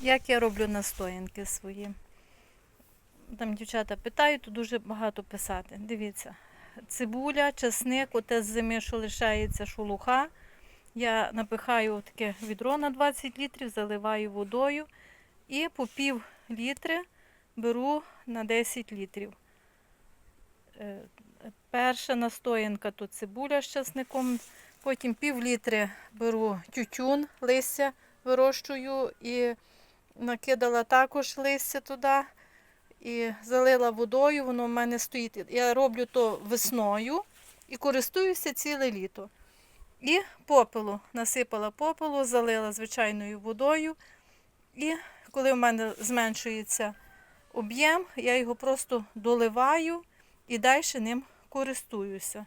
Як я роблю настоянки свої? Там дівчата питають, то дуже багато писати. Дивіться, цибуля, чесник, оте з зими, що лишається шелуха. Я напихаю таке відро на 20 літрів, заливаю водою і по пів літри беру на 10 літрів. Е, Перша настоянка то цибуля з часником, потім пів літри беру тютюн, листя вирощую і накидала також листя туди і залила водою, воно в мене стоїть. Я роблю то весною і користуюся ціле літо. І попелу насипала попелу, залила звичайною водою. І коли в мене зменшується об'єм, я його просто доливаю і далі ним користуюся.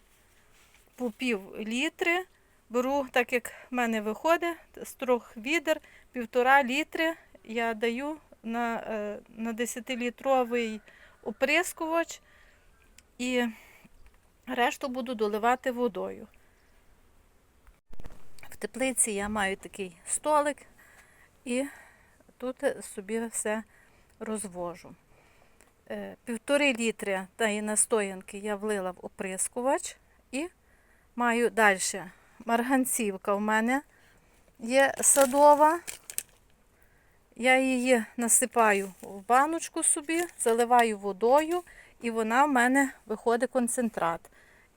По пів літри беру, так як в мене виходить, з трьох відер, півтора літри я даю на, е, на 10-літровий оприскувач і решту буду доливати водою. В теплиці я маю такий столик і тут собі все розвожу. Е, Півтори літри тієї настоянки я влила в оприскувач і маю далі марганцівка в мене є садова. Я її насипаю в баночку собі, заливаю водою, і вона в мене виходить концентрат.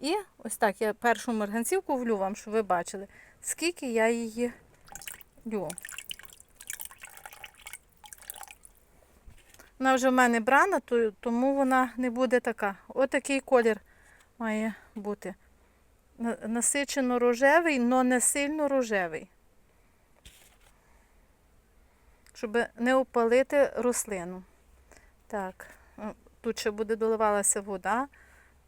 І ось так я першу марганцівку влю вам, щоб ви бачили, скільки я її лю. Вона вже в мене брана, тому вона не буде така. Отакий колір має бути. Насичено рожевий, але не сильно рожевий. Щоб не опалити рослину. Так, тут ще буде доливалася вода,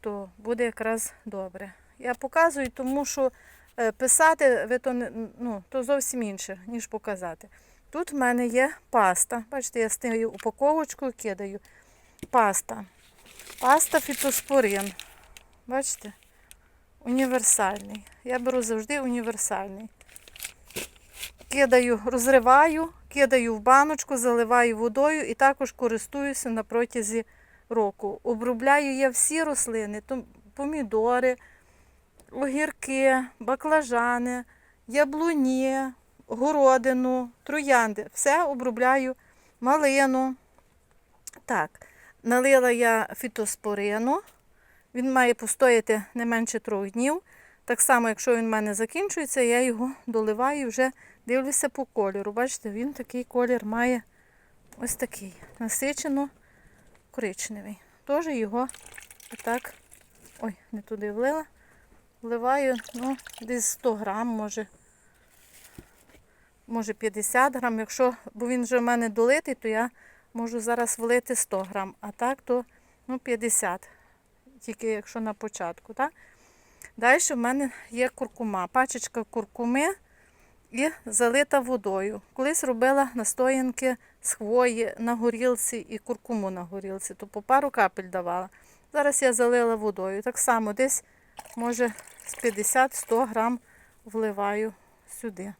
то буде якраз добре. Я показую, тому що е, писати ви то, ну, то зовсім інше, ніж показати. Тут в мене є паста. Бачите, я з тією упаковочкою кидаю. Паста. Паста фітоспорин. Бачите? Універсальний. Я беру завжди універсальний. Кидаю, розриваю, кидаю в баночку, заливаю водою і також користуюся на протязі року. Обробляю я всі рослини, помідори, огірки, баклажани, яблуні, городину, троянди. Все обробляю малину. Так, налила я фітоспорину. Він має постояти не менше трьох днів. Так само, якщо він в мене закінчується, я його доливаю вже дивлюся по кольору. Бачите, він такий колір має ось такий насичено коричневий. Тож його отак, ой, не туди влила. Вливаю ну, десь 100 грам, може, може 50 грам. Якщо, бо він вже в мене долитий, то я можу зараз влити 100 грам, а так то ну, 50, тільки якщо на початку. Так? Далі в мене є куркума, пачечка куркуми і залита водою. Колись робила настоянки з хвої на горілці і куркуму на горілці, то по пару капель давала. Зараз я залила водою. Так само десь, може, з 50-100 грам вливаю сюди.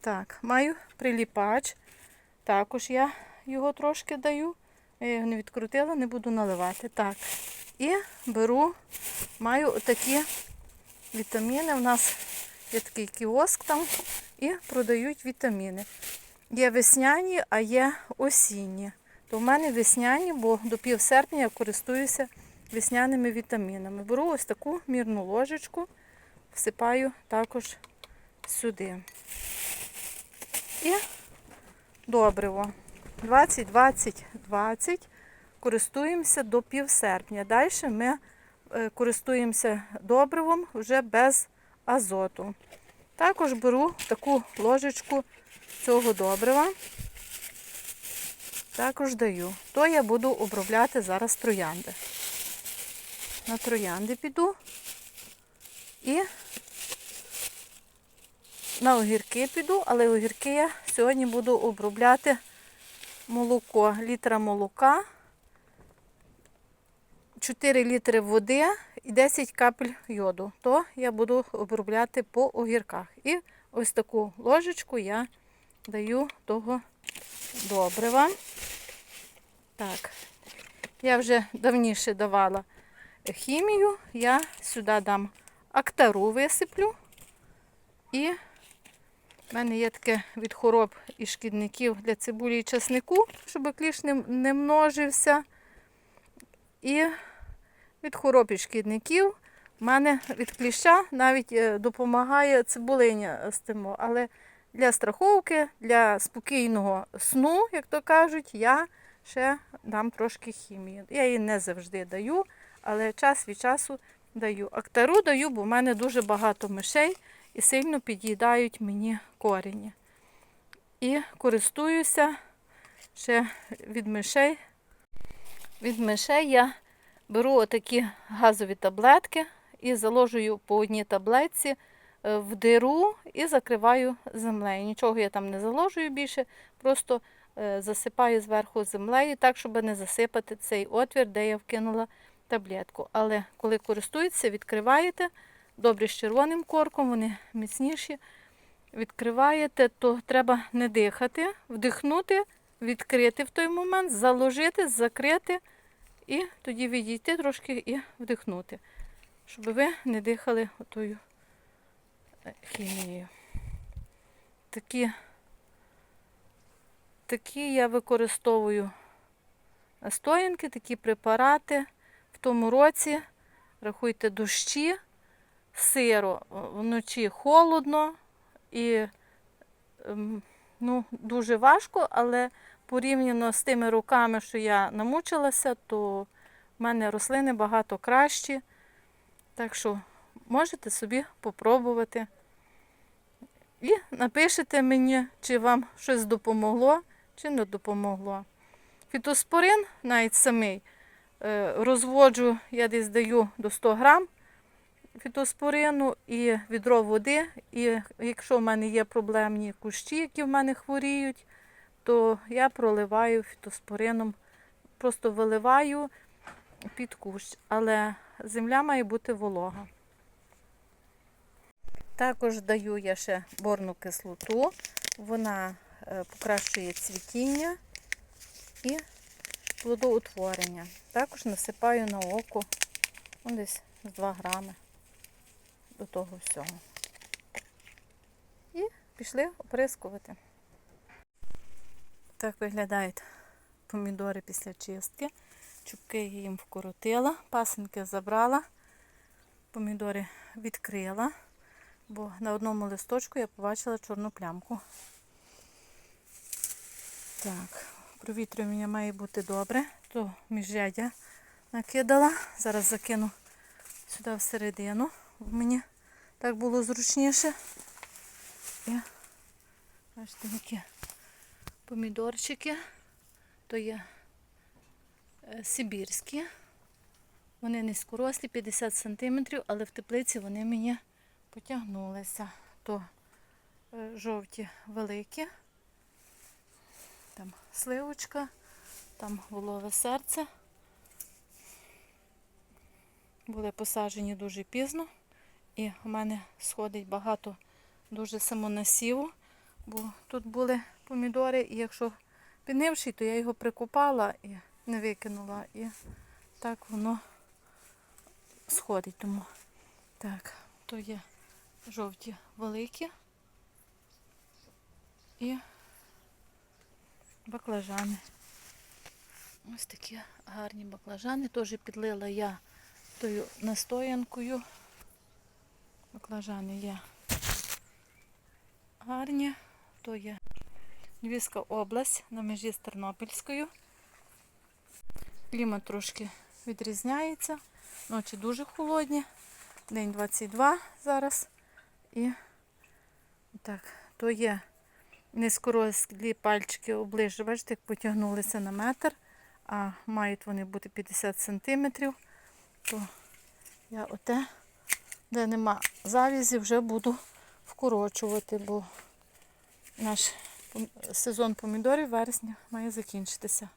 Так, маю приліпач. Також я його трошки даю. Я його не відкрутила, не буду наливати. Так. І беру, маю отакі вітаміни. У нас є такий кіоск там і продають вітаміни. Є весняні, а є осінні. То в мене весняні, бо до пів серпня я користуюся весняними вітамінами. Беру ось таку мірну ложечку, всипаю також сюди. І добриво. 20, 20, 20. Користуємося до пів серпня. Далі ми е, користуємося добривом вже без азоту. Також беру таку ложечку цього добрива. Також даю. То я буду обробляти зараз троянди. На троянди піду і на огірки піду, але огірки я сьогодні буду обробляти молоко, літра молока, 4 літри води і 10 капель йоду. То я буду обробляти по огірках. І ось таку ложечку я даю того добрива. Так, я вже давніше давала хімію, я сюди дам актару висиплю. І в мене є таке від хвороб і шкідників для цибулі і часнику, щоб кліш не, множився. І від хвороб і шкідників в мене від кліща навіть е, допомагає цибулиня з тим. Але для страховки, для спокійного сну, як то кажуть, я ще дам трошки хімії. Я її не завжди даю, але час від часу даю. Актару даю, бо в мене дуже багато мишей і сильно під'їдають мені корені. І користуюся ще від мишей. Від мишей я беру отакі газові таблетки і заложую по одній таблетці е, в диру і закриваю землею. Нічого я там не заложую більше, просто е, засипаю зверху землею, так, щоб не засипати цей отвір, де я вкинула таблетку. Але коли користуєтеся, відкриваєте добре з червоним корком, вони міцніші. Відкриваєте, то треба не дихати, вдихнути, відкрити в той момент, заложити, закрити і тоді відійти трошки і вдихнути, щоб ви не дихали отою е, хімією. Такі, такі я використовую настоянки, такі препарати. В тому році рахуйте дощі, сиро, вночі холодно і ем, ну, дуже важко, але порівняно з тими роками, що я намучилася, то в мене рослини багато кращі. Так що можете собі попробувати. І напишете мені, чи вам щось допомогло, чи не допомогло. Фітоспорин навіть самий е, розводжу, я десь даю до 100 грам фітоспорину і відро води. І якщо в мене є проблемні кущі, які в мене хворіють, то я проливаю фітоспорином, просто виливаю під кущ, але земля має бути волога. Також даю я ще борну кислоту, вона е, покращує цвітіння і плодоутворення. Також насипаю на око ну, десь 2 грами до того всього. І пішли оприскувати. Так виглядають помідори після чистки. Чубки їм вкоротила, пасенки забрала, помідори відкрила, бо на одному листочку я побачила чорну плямку. Так, провітрювання має бути добре, то міжрядя накидала. Зараз закину сюди всередину. Мені так було зручніше. І бачите, які помідорчики, то є е, сибірські. Вони низькорослі, 50 см, але в теплиці вони мені потягнулися. То е, жовті великі, там сливочка, там волове серце. Були посаджені дуже пізно. І в мене сходить багато дуже самонасіву, бо тут були помідори, і якщо піднивший, то я його прикопала і не викинула. І так воно сходить. Тому так, то є жовті великі і баклажани. Ось такі гарні баклажани. Теж підлила я тою настоянкою. Баклажани є гарні. То є Львівська область на межі з Тернопільською. Клімат трошки відрізняється. Ночі дуже холодні. День 22 зараз. І так, то є низькорослі пальчики оближу. Бачите, як потягнулися на метр, а мають вони бути 50 сантиметрів. То я оте де нема завізі, вже буду вкорочувати, бо наш сезон помідорів вересня має закінчитися.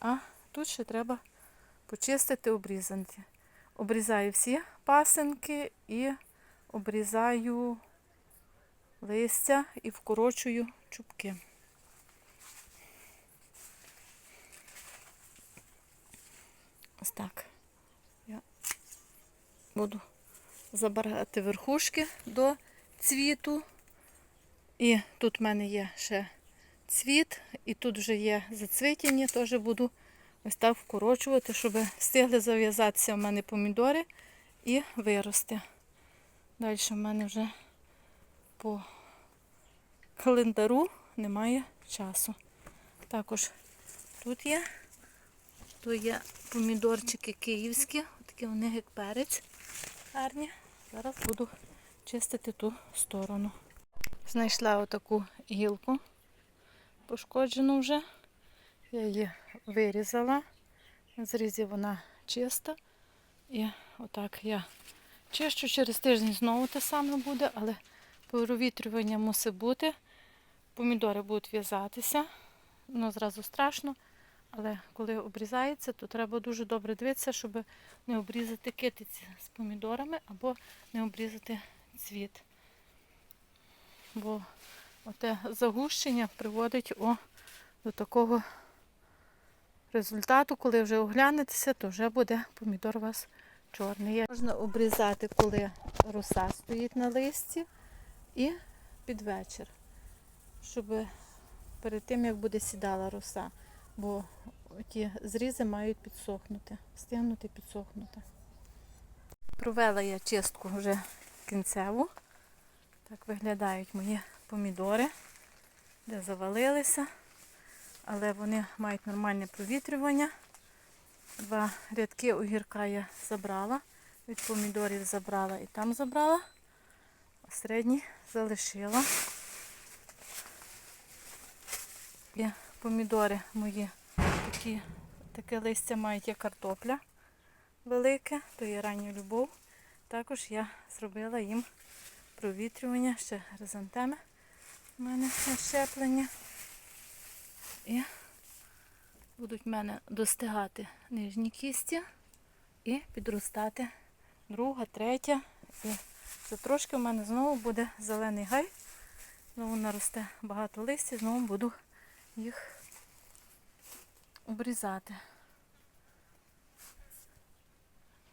А тут ще треба почистити, обрізати. Обрізаю всі пасинки і обрізаю листя і вкорочую чубки. Ось так. Я буду забирати верхушки до цвіту. І тут в мене є ще цвіт, і тут вже є зацвітіння, теж буду ось так вкорочувати, щоб встигли зав'язатися в мене помідори і вирости. Далі в мене вже по календару немає часу. Також тут є, тут є помідорчики київські, такі вони як перець гарні. Зараз буду чистити ту сторону. Знайшла отаку гілку пошкоджену вже. Я її вирізала. На зрізі вона чиста. І отак я чищу через тиждень знову те саме буде, але провітрювання мусить бути. Помідори будуть в'язатися. Ну, зразу страшно. Але коли обрізається, то треба дуже добре дивитися, щоб не обрізати китиці з помідорами або не обрізати цвіт. Бо оте загущення приводить о, до такого результату, коли вже оглянетеся, то вже буде помідор у вас чорний. Можна обрізати, коли роса стоїть на листі, і під вечір, щоб перед тим, як буде сідала роса, бо ті зрізи мають підсохнути, стигнути, підсохнути. Провела я чистку вже кінцеву. Так виглядають мої помідори, де завалилися, але вони мають нормальне провітрювання. Два рядки огірка я забрала, від помідорів забрала і там забрала, а середні залишила. І помідори мої такі, таке листя мають як картопля велике, то є рання любов. Також я зробила їм провітрювання, ще хризантеми у мене щеплення. І будуть в мене достигати нижні кісті і підростати друга, третя. І за трошки в мене знову буде зелений гай. Знову наросте багато листя, знову буду їх обрізати.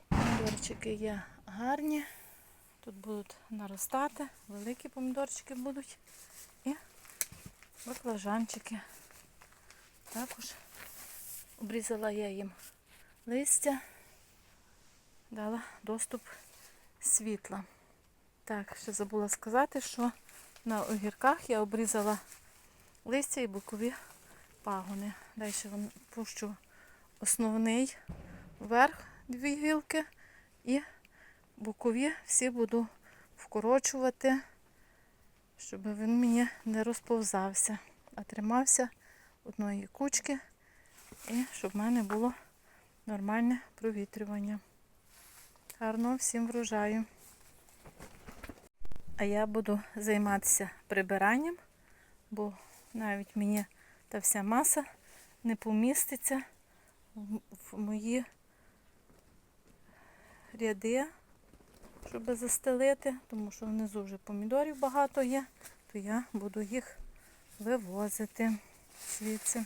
Помідорчики є гарні. Тут будуть наростати, великі помідорчики будуть і баклажанчики. Також обрізала я їм листя, дала доступ світла. Так, ще забула сказати, що на огірках я обрізала листя і бокові пагони. Далі вам пущу основний верх дві гілки і бокові всі буду вкорочувати, щоб він мені не розповзався, а тримався одної кучки і щоб в мене було нормальне провітрювання. Гарно всім врожаю. А я буду займатися прибиранням, бо навіть мені та вся маса не поміститься в мої ряди, щоб застелити, тому що внизу вже помідорів багато є, то я буду їх вивозити звідси.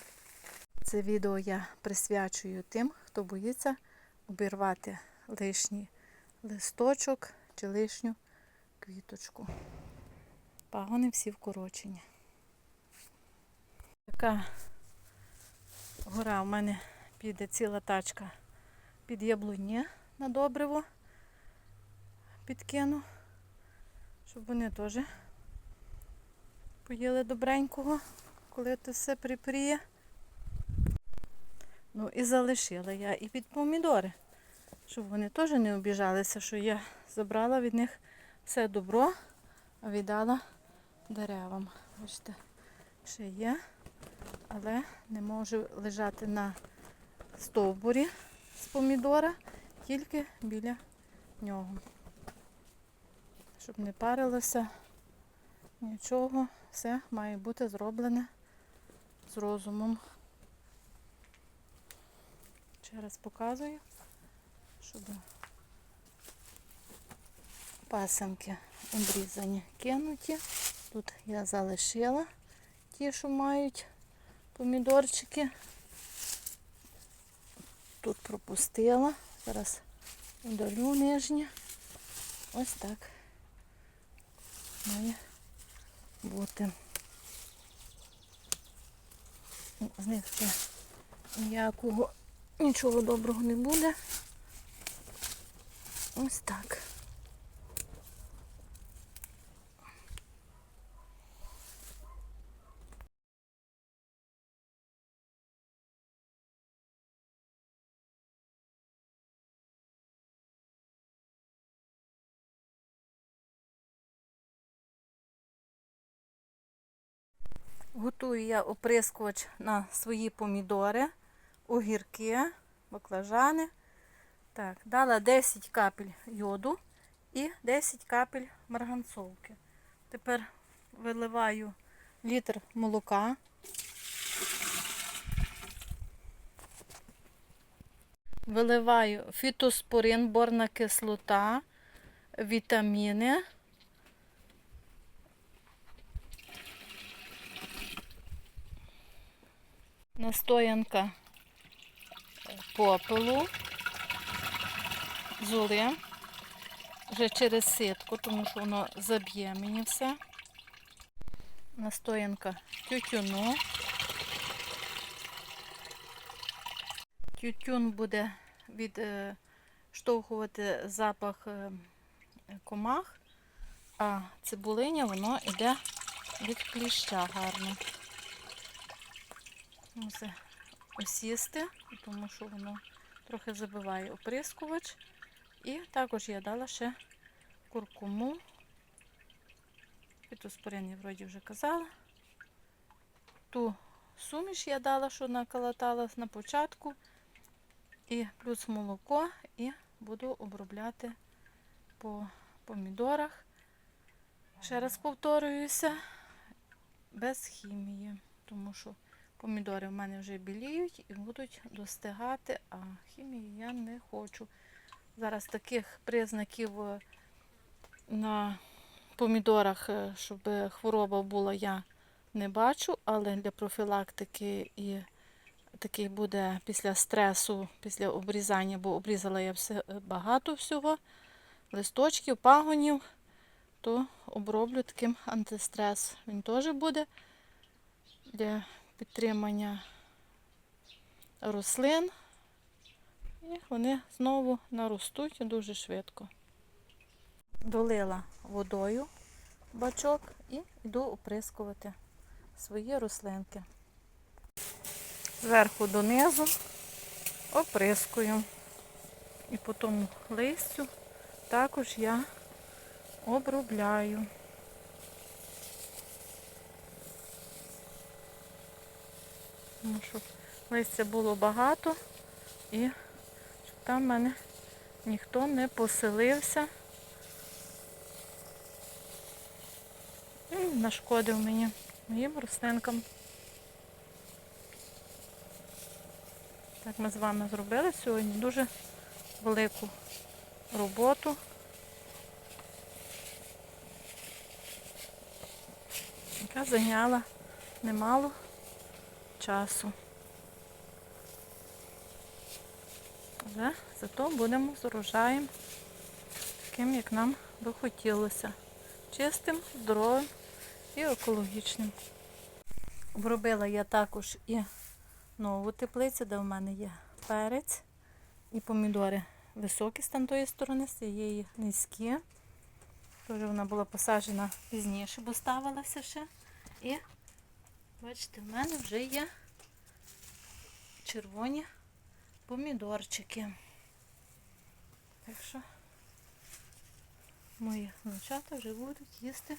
Це відео я присвячую тим, хто боїться обірвати лишній листочок чи лишню квіточку. Пагони всі вкорочені. Така гора у мене піде ціла тачка під яблуні на добриво. Підкину, щоб вони теж поїли добренького, коли це все припріє. Ну і залишила я і під помідори, щоб вони теж не обіжалися, що я забрала від них все добро, а віддала деревам. Бачите, ще є, але не може лежати на стовбурі з помідора, тільки біля нього. Щоб не парилося нічого, все має бути зроблене з розумом. Ще раз показую, щоб пасенки обрізані кинуті. Тут я залишила ті, що мають помідорчики. тут пропустила. Зараз удалю нижнє. Ось так. Має бути. З них ще ніякого нічого доброго не буде. Ось так. Готую я оприскувач на свої помідори, огірки, баклажани. Так, дала 10 капель йоду і 10 капель марганцовки. Тепер виливаю літр молока. Виливаю фітоспорин, борна кислота, вітаміни. Настоянка попелу, золи, вже через ситку, тому що воно заб'є мені все. Настоянка тютюну. Тютюн буде відштовхувати запах е, комах, а цибулиня воно йде від кліща гарно. Мусить осісти, тому що воно трохи забиває оприскувач. І також я дала ще куркуму. Фітоспорин я вроді вже казала. Ту суміш я дала, що наколотала на початку. І плюс молоко, і буду обробляти по помідорах. Ще раз повторююся, без хімії, тому що Помідори в мене вже біліють і будуть достигати, а хімії я не хочу. Зараз таких признаків е, на помідорах, е, щоб хвороба була, я не бачу, але для профілактики і такий буде після стресу, після обрізання, бо обрізала я все, е, багато всього, листочків, пагонів, то оброблю таким антистрес. Він теж буде для підтримання рослин. І вони знову наростуть дуже швидко. Долила водою бачок і йду оприскувати свої рослинки. Зверху донизу оприскую. І по тому листю також я обробляю. Тому що листя було багато і щоб там в мене ніхто не поселився і нашкодив мені моїм рослинкам. Так ми з вами зробили сьогодні дуже велику роботу. Яка зайняла немало часу. Але зато будемо з урожаєм таким, як нам би хотілося. Чистим, здоровим і екологічним. Обробила я також і нову теплицю, де в мене є перець і помідори високі з тої сторони, з цієї низькі. Теж вона була посаджена пізніше, бо ставилася ще. І Бачите, в мене вже є червоні помідорчики. Так що мої внучата вже будуть їсти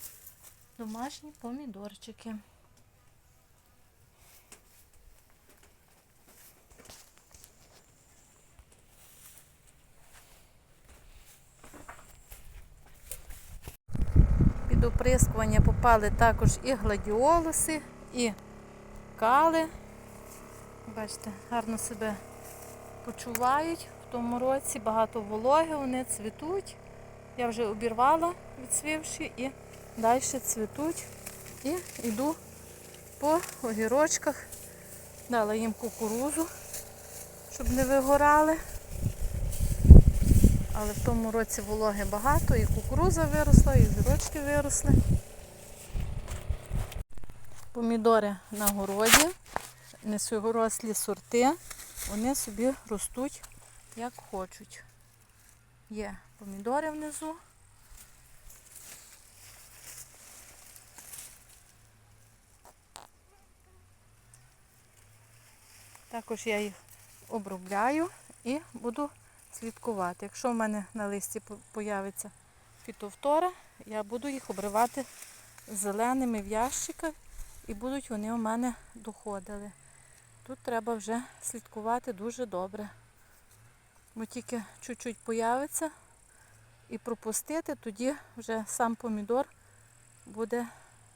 домашні помідорчики. Під оприскування попали також і гладіолуси, і кали. Бачите, гарно себе почувають в тому році, багато вологи, вони цвітуть. Я вже обірвала, відсвівши, і далі цвітуть. І йду по огірочках, дала їм кукурузу, щоб не вигорали. Але в тому році вологи багато, і кукуруза виросла, і гірочки виросли. Помідори на городі, низькорослі сорти, вони собі ростуть як хочуть. Є помідори внизу. Також я їх обробляю і буду слідкувати. Якщо в мене на листі по- появиться фітовтора, я буду їх обривати зеленими в ящиках і будуть вони у мене доходили. Тут треба вже слідкувати дуже добре. Бо тільки чуть-чуть появиться і пропустити, тоді вже сам помідор буде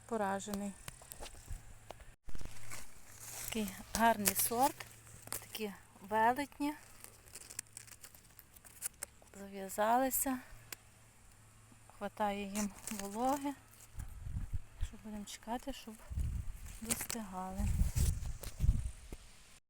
поражений. Такий гарний сорт, такі велетні. Зав'язалися. Хватає їм вологи. Будемо чекати, щоб достигали.